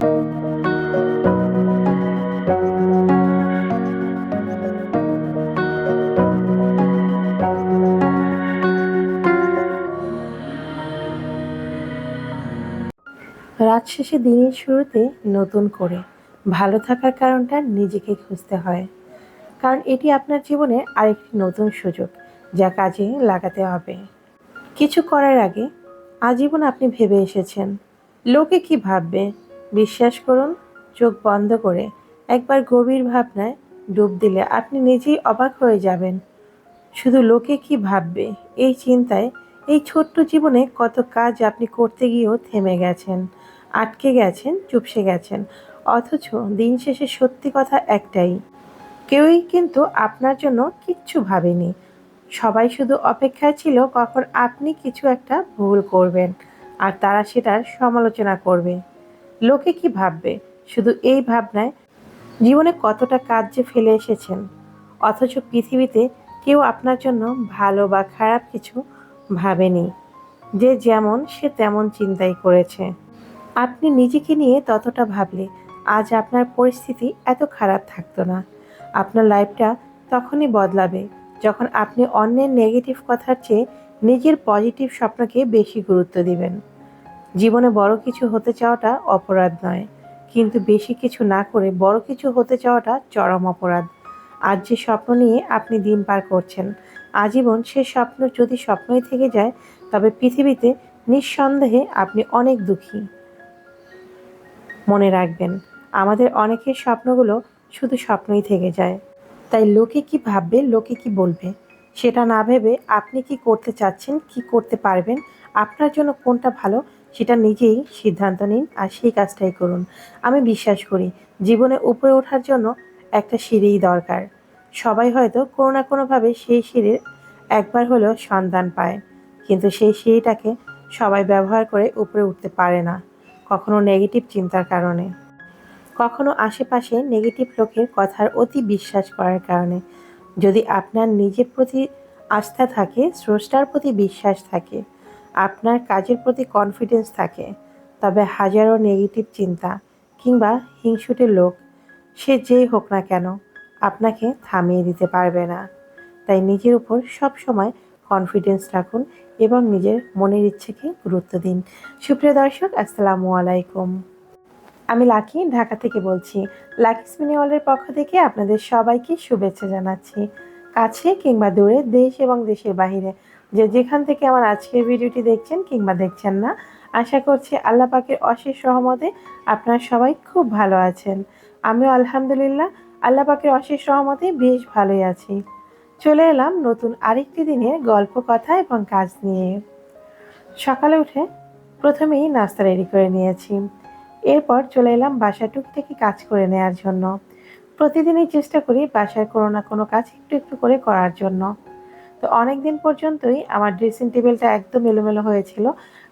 রাত শেষে দিনের শুরুতে নতুন করে ভালো থাকার কারণটা নিজেকে খুঁজতে হয়। কারণ এটি আপনার জীবনের আরেকটি নতুন সুযোগ যা কাজে লাগাতে হবে। কিছু করার আগে আজীবন আপনি ভেবে এসেছেন, লোকে কি ভাববে? বিশ্বাস করুন, চোখ বন্ধ করে একবার গভীর ভাবনায় ডুব দিলে আপনি নিজেই অবাক হয়ে যাবেন। শুধু লোকে কি ভাববে? এই চিন্তায় এই ছোট্ট জীবনে কত কাজ আপনি করতে গিয়েও থেমে গেছেন, আটকে গেছেন, চুপসে গেছেন, অথচ দিন শেষে সত্যি কথা একটাই। কেউই কিন্তু আপনার জন্য কিচ্ছু ভাবেনি। সবাই শুধু অপেক্ষায় ছিল কখন আপনি কিছু একটা ভুল করবেন, আর তারা সেটার সমালোচনা করবে। লোকে কি ভাববে? শুধু এই ভাবনায় জীবনে কতটা কাজ যে ফেলে এসেছেন। অথচ পৃথিবীতে কেউ আপনার জন্য ভালো বা খারাপ কিছু ভাবেনি। যে যেমন, সে তেমন চিন্তাই করেছে। আপনি নিজেকে নিয়ে ততটা ভাবলে আজ আপনার পরিস্থিতি এত খারাপ থাকতো না। আপনার লাইফটা তখনই বদলাবে যখন আপনি অন্যের নেগেটিভ কথার চেয়ে নিজের পজিটিভ স্বপ্নকে বেশি গুরুত্ব দিবেন। জীবনে বড় কিছু হতে চাওয়াটা অপরাধ নয়। কিন্তু বেশি কিছু না করে বড় কিছু হতে চাওয়াটা চরম অপরাধ। আজ যে স্বপ্ন নিয়ে আপনি দিন পার করছেন, আজীবন সে স্বপ্ন যদি স্বপ্নই থেকে যায়, তবে পৃথিবীতে নিঃসন্দেহে আপনি অনেক দুঃখী। মনে রাখবেন, আমাদের অনেকের স্বপ্নগুলো শুধু স্বপ্নই থেকে যায়। তাই লোকে কি ভাববে, লোকে কি বলবে, সেটা না ভেবে আপনি কি করতে চাচ্ছেন, কি করতে পারবেন, আপনার জন্য কোনটা ভালো সেটা নিজেই সিদ্ধান্ত নিন আর সেই কাজটাই করুন। আমি বিশ্বাস করি, জীবনে উপরে ওঠার জন্য একটা সিঁড়িই দরকার। সবাই হয়তো কোনো না কোনোভাবে সেই সিঁড়ির একবার হলেও সন্ধান পায়, কিন্তু সেই সিঁড়িটাকে সবাই ব্যবহার করে উপরে উঠতে পারে না, কখনো নেগেটিভ চিন্তার কারণে। কখনো আশেপাশে নেগেটিভ লোকের কথার অতি বিশ্বাস করার কারণে। যদি আপনার নিজের প্রতি আস্থা থাকে, স্রষ্টার প্রতি বিশ্বাস থাকে আপনার কাজের প্রতি কনফিডেন্স থাকে, তবে হাজারো নেগেটিভ চিন্তা কিংবা হিংসুটে লোক, সে যেই হোক না কেন, আপনাকে থামিয়ে দিতে পারবে না। তাই নিজের উপর সব সময় কনফিডেন্স রাখুন এবং নিজের মনের ইচ্ছেকে গুরুত্ব দিন। সুপ্রিয় দর্শক, আসসালামু আলাইকুম। আমি লাকি, ঢাকা থেকে বলছি, লাকি স্পিনি ওয়ার্ল্ডের পক্ষ থেকে আপনাদের সবাইকে শুভেচ্ছা জানাচ্ছি। কাছে কিংবা দূরে দেশ এবং দেশের বাহিরে যে যেখান থেকে আমার আজকের ভিডিওটি দেখছেন কিংবা দেখছেন না, আশা করছি আল্লাহ পাকের অশেষ সহমতে আপনারা সবাই খুব ভালো আছেন। আমিও আলহামদুলিল্লাহ আল্লাহ পাকের অশেষ সহমতে বেশ ভালোই আছি। চলে এলাম নতুন আরেকটি দিনের গল্প, কথা এবং কাজ নিয়ে। সকালে উঠে প্রথমেই নাস্তা রেডি করে নিয়েছি। এরপর চলে এলাম বাসায় টুকটাকি কাজ করে নেওয়ার জন্য। প্রতিদিনই চেষ্টা করি বাসায় কোনো না কোনো কাজ একটু একটু করে করার জন্য। তো অনেক দিন পর্যন্তই আমার ড্রেসিং টেবিলটা একদম এলোমেলো হয়েছিল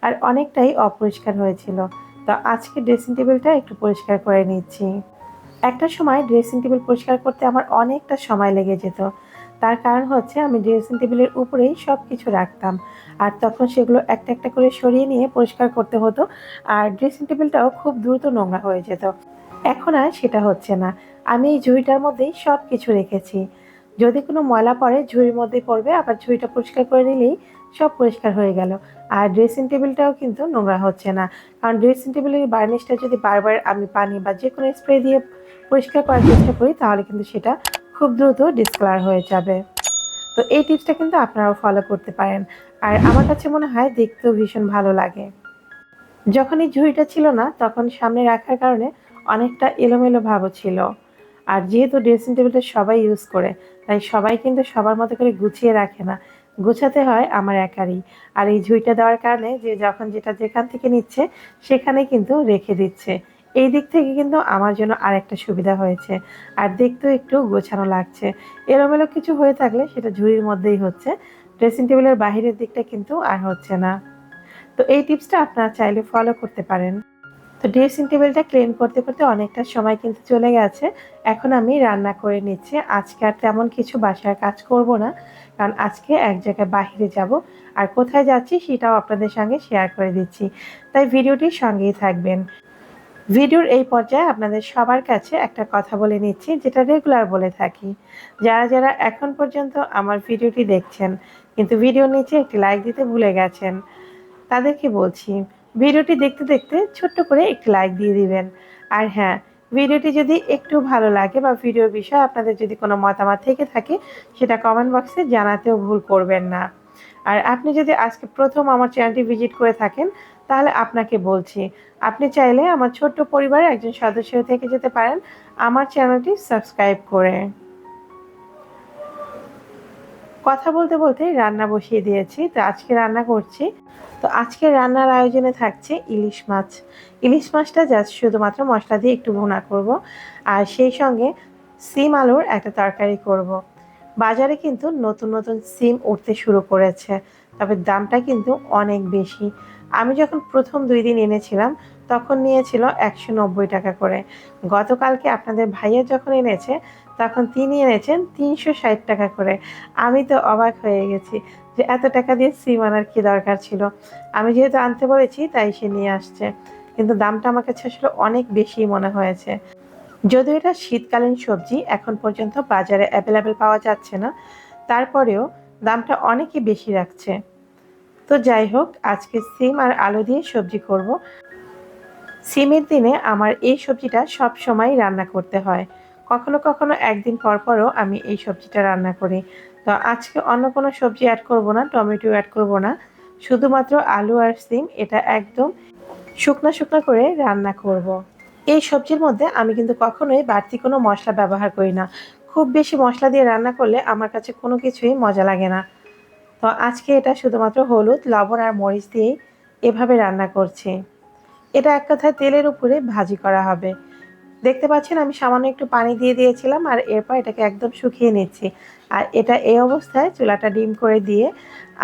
আর অনেকটাই অপরিষ্কার হয়েছিল। তো আজকে ড্রেসিং টেবিলটা একটু পরিষ্কার করে নিচ্ছি। একটা সময় ড্রেসিং টেবিল পরিষ্কার করতে আমার অনেকটা সময় লেগে যেত। তার কারণ হচ্ছে আমি ড্রেসিং টেবিলের উপরেই সব কিছু রাখতাম। আর তখন সেগুলো একটা একটা করে সরিয়ে নিয়ে পরিষ্কার করতে হতো আর ড্রেসিং টেবিলটাও খুব দ্রুত নোংরা হয়ে যেত। এখন আর সেটা হচ্ছে না। আমি এই ঝুড়িটার মধ্যেই সব কিছু রেখেছি। যদি কোনো ময়লা পড়ে, ঝুড়ির মধ্যেই পড়বে, আবার ঝুড়িটা পরিষ্কার করে নিলেই সব পরিষ্কার হয়ে গেল। আর ড্রেসিং টেবিলটাও কিন্তু নোংরা হচ্ছে না। কারণ ড্রেসিং টেবিলের বার্নিশটা যদি বারবার আমি পানি বা যে কোনো স্প্রে দিয়ে পরিষ্কার করার চেষ্টা করি, তাহলে কিন্তু সেটা খুব দ্রুত ডিসকালার হয়ে যাবে। তো এই টিপসটা কিন্তু আপনারাও ফলো করতে পারেন। আর আমার কাছে মনে হয় দেখতেও ভীষণ ভালো লাগে। যখন এই ঝুড়িটা ছিল না, তখন সামনে রাখার কারণে অনেকটা এলোমেলো ভাবও ছিল। আর যেহেতু ড্রেসিং টেবিলটা সবাই ইউজ করে, তাই সবাই কিন্তু সবার মতো করে গুছিয়ে রাখে না। গোছাতে হয় আমার একারই। আর এই ঝুঁইটা দেওয়ার কারণে যে যখন যেটা যেখান থেকে নিচ্ছে সেখানে কিন্তু রেখে দিচ্ছে। এই দিক থেকে কিন্তু আমার জন্য আরেকটা সুবিধা হয়েছে। আর দেখতেও একটু গোছানো লাগছে। এলোমেলো কিছু হয়ে থাকলে সেটা ঝুড়ির মধ্যেই হচ্ছে। ড্রেসিং টেবিলের বাহিরের দিকটা কিন্তু আর হচ্ছে না। তো এই টিপসটা আপনারা চাইলে ফলো করতে পারেন। তো ড্রেসিং টেবিলটা ক্লিন করতে করতে অনেকটা সময় কিন্তু চলে গেছে। এখন আমি রান্না করে নিচ্ছি। আজকে আর তেমন কিছু বাসার কাজ করব না, কারণ আজকে এক জায়গায় বাহিরে যাব। আর কোথায় যাচ্ছি সেটাও আপনাদের সঙ্গে শেয়ার করে দিচ্ছি। তাই ভিডিওটির সঙ্গেই থাকবেন। ভিডিওর এই পর্যায়ে আপনাদের সবার কাছে একটা কথা বলে নিচ্ছি, যেটা রেগুলার বলে থাকি। যারা যারা এখন পর্যন্ত আমার ভিডিওটি দেখছেন, কিন্তু ভিডিওর নিচে একটি লাইক দিতে ভুলে গেছেন, তাদেরকে বলছি ভিডিওটি দেখতে দেখতে ছোট্ট করে একটি লাইক দিয়ে দিবেন। আর হ্যাঁ ভিডিওটি যদি একটু ভালো লাগে বা ভিডিওর বিষয়ে আপনাদের যদি কোনো মতামত থেকে থাকে, সেটা কমেন্ট বক্সে জানাতেও ভুল করবেন না। আর আপনি যদি আজকে প্রথম আমার চ্যানেলটি ভিজিট করে থাকেন, তাহলে আপনাকে বলছি, আপনি চাইলে আমার ছোট্ট পরিবারের একজন সদস্য থেকে যেতে পারেন। আমার চ্যানেলটি সাবস্ক্রাইব করে। কথা বলতে বলতে রান্না বসিয়ে দিয়েছি। তো আজকে রান্না করছি। তো আজকে রান্নার আয়োজনে থাকছে ইলিশ মাছ। ইলিশ মাছটা জাস্ট শুধুমাত্র মশলা দিয়ে একটু ভুনা করব। আর সেই সঙ্গে সিম আলুর একটা তরকারি করব। বাজারে কিন্তু নতুন নতুন সিম উঠতে শুরু করেছে। তবে দামটা কিন্তু অনেক বেশি। আমি যখন প্রথম দুই দিন এনেছিলাম, তখন নিয়েছিল একশো নব্বই টাকা করে। গতকালকে আপনাদের ভাইয়া যখন এনেছে তখন তিনি এনেছেন তিনশো ষাট টাকা করে। আমি তো অবাক হয়ে গেছি যে এত টাকা দিয়ে সিম আনার কী দরকার ছিল? আমি যেহেতু আনতে বলেছি, তাই সে নিয়ে আসছে। কিন্তু দামটা আমার কাছে আসলে অনেক বেশি মনে হয়েছে। যদিও এটা শীতকালীন সবজি, এখন পর্যন্ত বাজারে অ্যাভেলেবেল পাওয়া যাচ্ছে না। তারপরেও দামটা অনেকই বেশি রাখছে। তো যাই হোক, আজকে সিম আর আলু দিয়ে সবজি করব। সিমের দিনে আমার এই সবজিটা সব সময় রান্না করতে হয়। কখনো কখনো একদিন পর পরও আমি এই সবজিটা রান্না করি। তো আজকে অন্য কোনো সবজি অ্যাড করব না, টমেটো অ্যাড করব না। শুধুমাত্র আলু আর সিম, এটা একদম শুকনা শুকনা করে রান্না করব। এই সবজির মধ্যে আমি কিন্তু কখনোই বাড়তি কোনো মশলা ব্যবহার করি না। খুব বেশি মশলা দিয়ে রান্না করলে আমার কাছে কোনো কিছুই মজা লাগে না। তো আজকে এটা শুধুমাত্র হলুদ, লবণ আর মরিচ দিয়েই এভাবে রান্না করছি। এটা এক কথায় তেলের উপরে ভাজি করা হবে। দেখতে পাচ্ছেন, আমি সামান্য একটু পানি দিয়ে দিয়েছিলাম আর এরপর এটাকে একদম শুকিয়ে নিচ্ছি। আর এটা এই অবস্থায় চুলাটা ডিম করে দিয়ে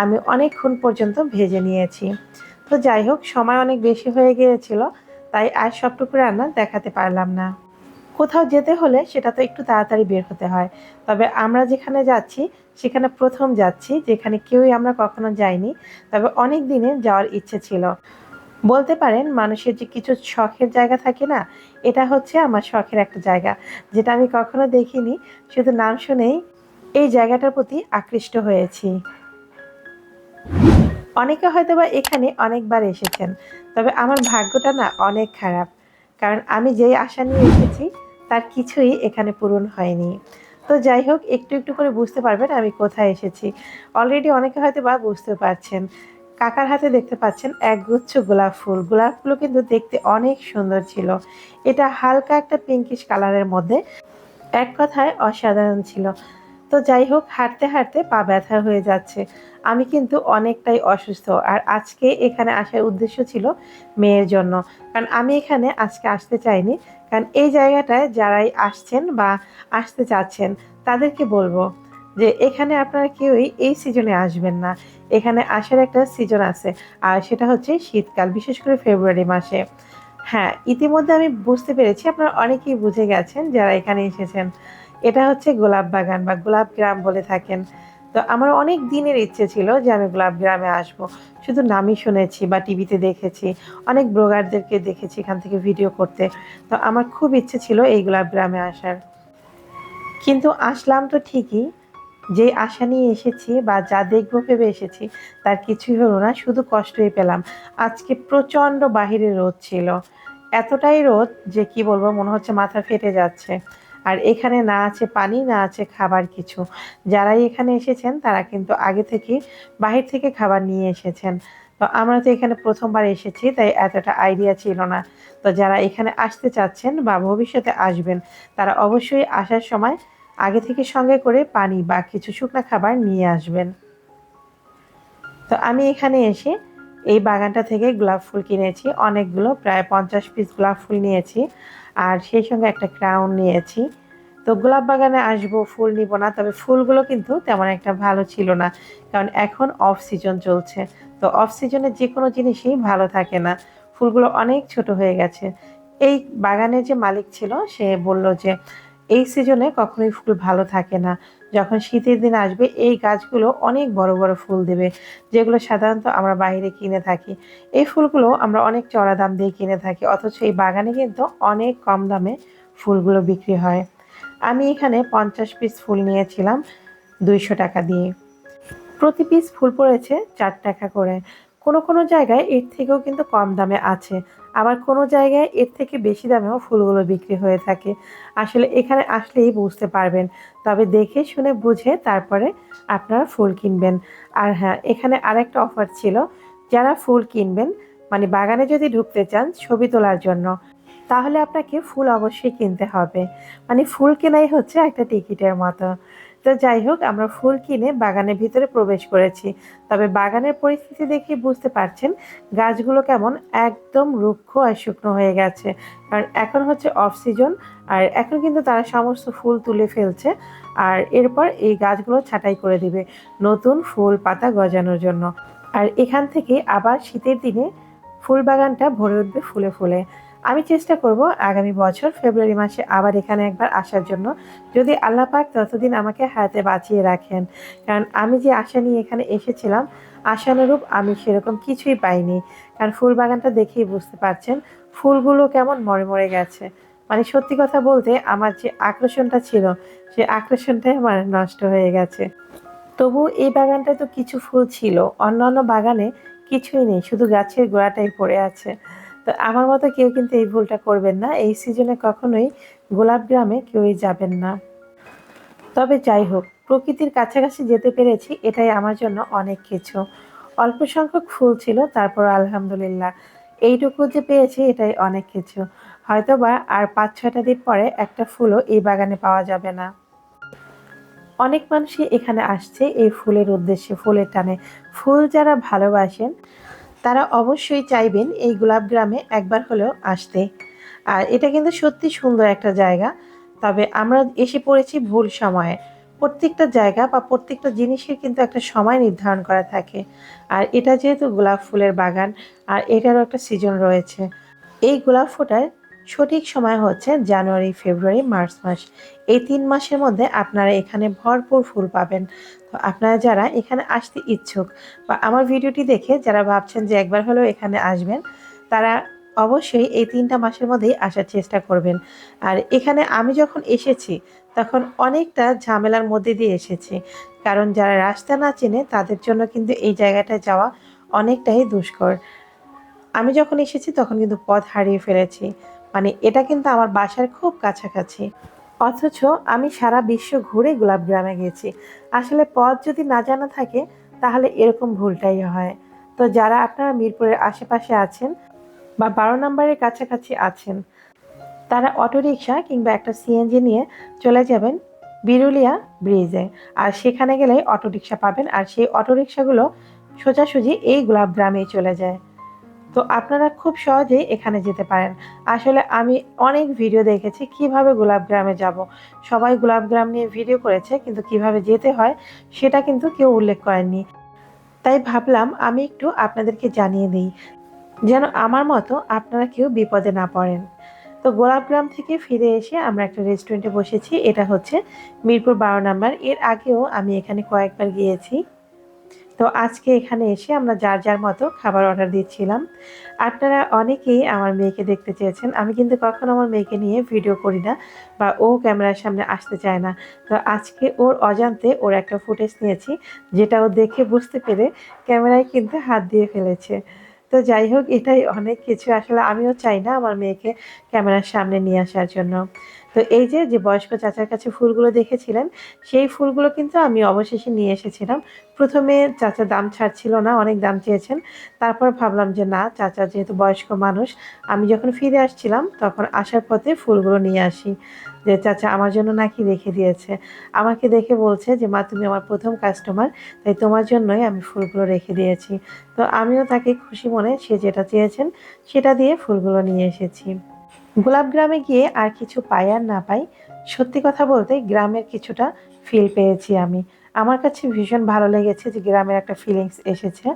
আমি অনেকক্ষণ পর্যন্ত ভেজে নিয়েছি। তো যাই হোক, সময় অনেক বেশি হয়ে গিয়েছিল, তাই আর সবটুকু রান্না দেখাতে পারলাম না। কোথাও যেতে হলে সেটা তো একটু তাড়াতাড়ি বের হতে হয়। তবে আমরা যেখানে যাচ্ছি, সেখানে প্রথম যাচ্ছি, যেখানে কেউই আমরা কখনো যাইনি, তবে অনেক দিনের যাওয়ার ইচ্ছে ছিল। বলতে পারেন, মানুষের যে কিছু শখের জায়গা থাকে না, এটা হচ্ছে আমার শখের একটা জায়গা। যেটা আমি কখনো দেখিনি, শুধু নাম শুনেই এই জায়গাটার প্রতি আকৃষ্ট হয়েছি। অনেকে হয়তো বা এখানে অনেকবার এসেছেন, তবে আমার ভাগ্যটা না অনেক খারাপ। কারণ আমি যেই আশা নিয়ে এসেছি, তার কিছুই এখানে পূরণ হয়নি। তো যাই হোক, একটু একটু করে বুঝতে পারবেন আমি কোথায় এসেছি। অলরেডি অনেকে হয়তো বা বুঝতে পারছেন। কাকার হাতে দেখতে পাচ্ছেন এক গুচ্ছ গোলাপ ফুল। গোলাপগুলো কিন্তু দেখতে অনেক সুন্দর ছিল। এটা হালকা একটা পিঙ্কিশ কালারের মধ্যে এক কথায় অসাধারণ ছিল। তো যাই হোক, হাঁটতে হাঁটতে পা ব্যথা হয়ে যাচ্ছে। আমি কিন্তু অনেকটাই অসুস্থ। আর আজকে এখানে আসার উদ্দেশ্য ছিল মেয়ের জন্য। কারণ আমি এখানে আজকে আসতে চাইনি। কারণ এই জায়গাটায় যারাই আসছেন বা আসতে চাচ্ছেন, তাদেরকে বলব যে এখানে আপনারা কেউই এই সিজনে আসবেন না। এখানে আসার একটা সিজন আছে, আর সেটা হচ্ছে শীতকাল, বিশেষ করে ফেব্রুয়ারি মাসে। হ্যাঁ ইতিমধ্যে আমি বুঝতে পেরেছি, আপনারা অনেকেই বুঝে গেছেন যারা এখানে এসেছেন। এটা হচ্ছে গোলাপ বাগান বা গোলাপ গ্রাম বলে থাকেন। তো আমার অনেক দিনের ইচ্ছে ছিল যে আমি গোলাপ গ্রামে আসব। শুধু নামই শুনেছি বা টিভিতে দেখেছি, অনেক ব্লগারদেরকে দেখেছি এখান থেকে ভিডিও করতে। তো আমার খুব ইচ্ছে ছিল এই গোলাপ গ্রামে আসার। কিন্তু আসলাম তো ঠিকই যে আশা নিয়ে এসেছি বা যা দেখব, ভেবে এসেছি, তার কিছুই হলো না, শুধু কষ্টই পেলাম। আজকে প্রচণ্ড বাহিরে রোদ ছিল। এতটাই রোদ যে কি বলব, মনে হচ্ছে মাথা ফেটে যাচ্ছে। আর এখানে না আছে পানি, না আছে খাবার কিছু। যারাই এখানে এসেছেন, তারা কিন্তু আগে থেকে বাহির থেকে খাবার নিয়ে এসেছেন। তো আমরা তো এখানে প্রথমবার এসেছি, তাই এতটা আইডিয়া ছিল না। তো যারা এখানে আসতে চাচ্ছেন বা ভবিষ্যতে আসবেন, তারা অবশ্যই আসার সময় আগে থেকে সঙ্গে করে পানি বা কিছু শুকনো খাবার নিয়ে আসবেন। তো আমি এখানে এসে এই বাগানটা থেকে গোলাপ ফুল কিনেছি। অনেকগুলো, প্রায় পঞ্চাশ পিস গোলাপ ফুল নিয়েছি আর সেই সঙ্গে একটা ক্রাউন নিয়েছি। তো গোলাপ বাগানে আসব, ফুল নিব না, তবে ফুলগুলো কিন্তু তেমন একটা ভালো ছিল না, কারণ এখন অফ সিজন চলছে। তো অফ সিজনে যে কোনো জিনিসই ভালো থাকে না। ফুলগুলো অনেক ছোট হয়ে গেছে। এই বাগানের যে মালিক ছিল, সে বলল যে এই সিজনে কখনোই ফুল ভালো থাকে না। যখন শীতের দিন আসবে, এই গাছগুলো অনেক বড় বড় ফুল দেবে, যেগুলো সাধারণত আমরা বাইরে কিনে থাকি। এই ফুলগুলো আমরা অনেক চড়া দাম দিয়ে কিনে থাকি, অথচ এই বাগানে কিন্তু অনেক কম দামে ফুলগুলো বিক্রি হয়। আমি এখানে পঞ্চাশ পিস ফুল নিয়েছিলাম দুইশো টাকা দিয়ে। প্রতি পিস ফুল পড়েছে চার টাকা করে। কোনো কোনো জায়গায় এর থেকেও কিন্তু কম দামে আছে। আবার কোনো জায়গায় এর থেকে বেশি দামেও ফুলগুলো বিক্রি হয়ে থাকে। আসলে এখানে আসলেই বুঝতে পারবেন। তবে দেখে শুনে বুঝে তারপরে আপনারা ফুল কিনবেন। আর হ্যাঁ এখানে আরেকটা অফার ছিল। যারা ফুল কিনবেন মানে বাগানে যদি ঢুকতে চান ছবি তোলার জন্য, তাহলে আপনাকে ফুল অবশ্যই কিনতে হবে। মানে ফুল কেনাই হচ্ছে একটা টিকিটের মতো। তো যাই হোক, আমরা ফুল কিনে বাগানের ভিতরে প্রবেশ করেছি। তবে বাগানের পরিস্থিতি দেখে বুঝতে পারছেন, গাছগুলো কেমন একদম রুক্ষ আর শুকনো হয়ে গেছে। কারণ এখন হচ্ছে অফ সিজন আর এখন কিন্তু তারা সমস্ত ফুল তুলে ফেলছে, আর এরপর এই গাছগুলো ছাঁটাই করে দিবে নতুন ফুল পাতা গজানোর জন্য। আর এখান থেকে আবার শীতের দিনে ফুল বাগানটা ভরে উঠবে ফুলে ফুলে। আমি চেষ্টা করব আগামী বছর ফেব্রুয়ারি মাসে আবার এখানে একবার আসার জন্য। যদি আল্লাহ পাক ততদিন আমাকে হাতে বাঁচিয়ে রাখেন। কারণ আমি যে আশা নিয়ে এখানে এসেছিলাম, আশানুরূপ আমি সেরকম কিছুই পাইনি। কারণ ফুল বাগানটা দেখেই বুঝতে পারছেন, ফুলগুলো কেমন মরে মরে গেছে। মানে সত্যি কথা বলতে আমার যে আকর্ষণটা ছিল, সে আকর্ষণটাই আমার নষ্ট হয়ে গেছে। তবু এই বাগানটায় তো কিছু ফুল ছিল, অন্যান্য বাগানে কিছুই নেই, শুধু গাছের গোড়াটাই পড়ে আছে। তো আমার মতো কেউ কিন্তু এই ভুলটা করবেন না। এই সিজনে কখনোই গোলাপ গ্রামে কেউই যাবেন না। তবে যাই হোক, প্রকৃতির কাছাকাছি যেতে পেরেছি, এটাই আমার জন্য অনেক কিছু। অল্প সংখ্যক ফুল ছিল, তারপর আলহামদুলিল্লাহ এইটুকু যে পেয়েছি, এটাই অনেক কিছু। হয়তোবা আর পাঁচ, ছয়টা দিন পরে একটা ফুলও এই বাগানে পাওয়া যাবে না। অনেক মানুষই এখানে আসছে এই ফুলের উদ্দেশ্যে, ফুলের টানে। ফুল যারা ভালোবাসেন তারা অবশ্যই চাইবেন এই গোলাপ গ্রামে একবার হলেও আসতে। আর এটা কিন্তু সত্যি সুন্দর একটা জায়গা। তবে আমরা এসে পড়েছি ভুল সময়ে। প্রত্যেকটা জায়গা বা প্রত্যেকটা জিনিসের কিন্তু একটা সময় নির্ধারণ করা থাকে। আর এটা যেহেতু গোলাপ ফুলের বাগান, আর এটারও একটা সিজন রয়েছে। এই গোলাপ ফোটার সঠিক সময় হচ্ছে জানুয়ারি, ফেব্রুয়ারি, মার্চ মাস। এই তিন মাসের মধ্যে আপনারা এখানে ভরপুর ফুল পাবেন। তো আপনারা যারা এখানে আসতে ইচ্ছুক বা আমার ভিডিওটি দেখে যারা ভাবছেন যে একবার হলেও এখানে আসবেন, তারা অবশ্যই এই তিনটা মাসের মধ্যেই আসার চেষ্টা করবেন। আর এখানে আমি যখন এসেছি, তখন অনেকটা ঝামেলার মধ্যে দিয়ে এসেছি। কারণ যারা রাস্তা না চেনে, তাদের জন্য কিন্তু এই জায়গাটায় যাওয়া অনেকটাই দুষ্কর। আমি যখন এসেছি, তখন কিন্তু পথ হারিয়ে ফেলেছি। মানে এটা কিন্তু আমার বাসার খুব কাছাকাছি। অথচ আমি সারা বিশ্ব ঘুরে গোলাপ গ্রামে গেছি। আসলে পথ যদি না জানা থাকে, তাহলে এরকম ভুলটাই হয়। তো যারা আপনারা মিরপুরের আশেপাশে আছেন বা বারো নম্বরের কাছাকাছি আছেন, তারা অটোরিকশা কিংবা একটা সিএনজি নিয়ে চলে যাবেন বিরুলিয়া ব্রিজে। আর সেখানে গেলেই অটোরিকশা পাবেন। আর সেই অটোরিকশাগুলো সোজাসুজি এই গোলাপ গ্রামেই চলে যায়। তো আপনারা খুব সহজেই এখানে যেতে পারেন। আসলে আমি অনেক ভিডিও দেখেছি কীভাবে গোলাপ গ্রামে যাব। সবাই গোলাপ গ্রাম নিয়ে ভিডিও করেছে, কিন্তু কীভাবে যেতে হয় সেটা কিন্তু কেউ উল্লেখ করেননি। তাই ভাবলাম আমি একটু আপনাদেরকে জানিয়ে দিই, যেন আমার মতো আপনারা কেউ বিপদে না পড়েন। তো গোলাপগ্রাম থেকে ফিরে এসে আমরা একটা রেস্টুরেন্টে বসেছি, এটা হচ্ছে মিরপুর বারো নাম্বার। এর আগেও আমি এখানে কয়েকবার গিয়েছি। তো আজকে এখানে এসে আমরা যার যার মতো খাবার অর্ডার দিচ্ছিলাম। আপনারা অনেকেই আমার মেয়েকে দেখতে চেয়েছেন। আমি কিন্তু কখনো আমার মেয়েকে নিয়ে ভিডিও করি না বা ও ক্যামেরার সামনে আসতে চায় না। তো আজকে ওর অজান্তে ওর একটা ফুটেজ নিয়েছি, যেটা ও দেখে বুঝতে পেরে ক্যামেরায় কিন্তু হাত দিয়ে ফেলেছে। তো যাই হোক, এটাই অনেক কিছু। আসলে আমিও চাই না আমার মেয়েকে ক্যামেরার সামনে নিয়ে আসার জন্য। তো এই যে যে বয়স্ক চাচার কাছে ফুলগুলো দেখেছিলেন, সেই ফুলগুলো কিন্তু আমি অবশেষে নিয়ে এসেছিলাম। প্রথমে চাচা দাম ছাড়ছিল না, অনেক দাম চেয়েছেন। তারপর ভাবলাম যে, না, চাচা যেহেতু বয়স্ক মানুষ, আমি যখন ফিরে আসছিলাম, তখন আসার পথে ফুলগুলো নিয়ে আসি। যে, চাচা আমার জন্য নাকি রেখে দিয়েছে। আমাকে দেখে বলছে যে, মা, তুমি আমার প্রথম কাস্টমার তাই তোমার জন্যই আমি ফুলগুলো রেখে দিয়েছি। তো আমিও তাকে খুশি মনে সে যেটা চেয়েছেন, সেটা দিয়ে ফুলগুলো নিয়ে এসেছি। গোলাপ গ্রামে গিয়ে আর কিছু পাই আর না পাই, সত্যি কথা বলতে গ্রামের কিছুটা ফিল পেয়েছি আমি। আমার কাছে ভীষণ ভালো লেগেছে যে গ্রামের একটা ফিলিংস এসেছে।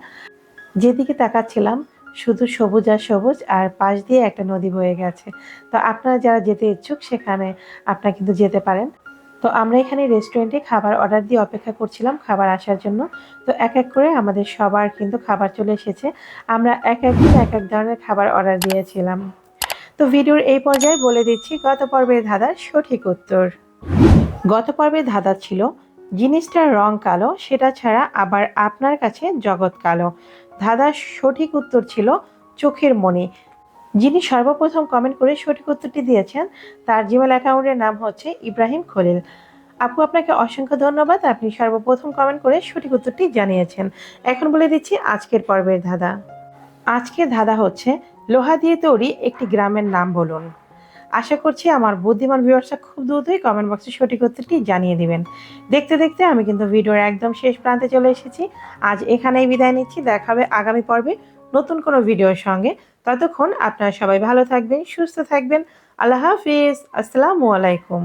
যেদিকে তাকাচ্ছিলাম, শুধু সবুজ আর সবুজ আর পাশ দিয়ে একটা নদী বয়ে গেছে। তো আপনারা যারা যেতে ইচ্ছুক, সেখানে আপনারা কিন্তু যেতে পারেন। তো আমরা এখানে রেস্টুরেন্টে খাবার অর্ডার দিয়ে অপেক্ষা করছিলাম খাবার আসার জন্য। তো এক এক করে আমাদের সবার কিন্তু খাবার চলে এসেছে। আমরা এক একদিন এক এক ধরনের খাবার অর্ডার দিয়েছিলাম। তো ভিডিওর এই পর্যায়ে বলে দিচ্ছি, গত পর্বের ধাঁধার সঠিক উত্তর। গত পর্বের ধাঁধা ছিল, জিনিসটার রং কালো, সেটা ছাড়া আবার আপনার কাছে জগৎ কালো। ধাঁধার সঠিক উত্তর ছিল চোখের মণি। যিনি সর্বপ্রথম কমেন্ট করে সঠিক উত্তরটি দিয়েছেন, তার জিমেল অ্যাকাউন্টের নাম হচ্ছে ইব্রাহিম খলিল। আপু, আপনাকে অসংখ্য ধন্যবাদ, আপনি সর্বপ্রথম কমেন্ট করে সঠিক উত্তরটি জানিয়েছেন। এখন বলে দিচ্ছি, আজকের পর্বের ধাঁধা। আজকের ধাঁধা হচ্ছে লোহা দিয়ে তৈরি একটি গ্রামের নাম বলুন। আশা করছি আমার বুদ্ধিমান ভিউয়ার্সরা খুব দ্রুতই কমেন্ট বক্সে সঠিক উত্তরটি জানিয়ে দিবেন। দেখতে দেখতে আমি কিন্তু ভিডিওর একদম শেষ প্রান্তে চলে এসেছি। আজ এখানেই বিদায় নিচ্ছি। দেখা হবে আগামী পর্বে নতুন কোনো ভিডিওর সঙ্গে। ততক্ষণ আপনারা সবাই ভালো থাকবেন, সুস্থ থাকবেন। আল্লাহ হাফিজ। আসসালামু আলাইকুম।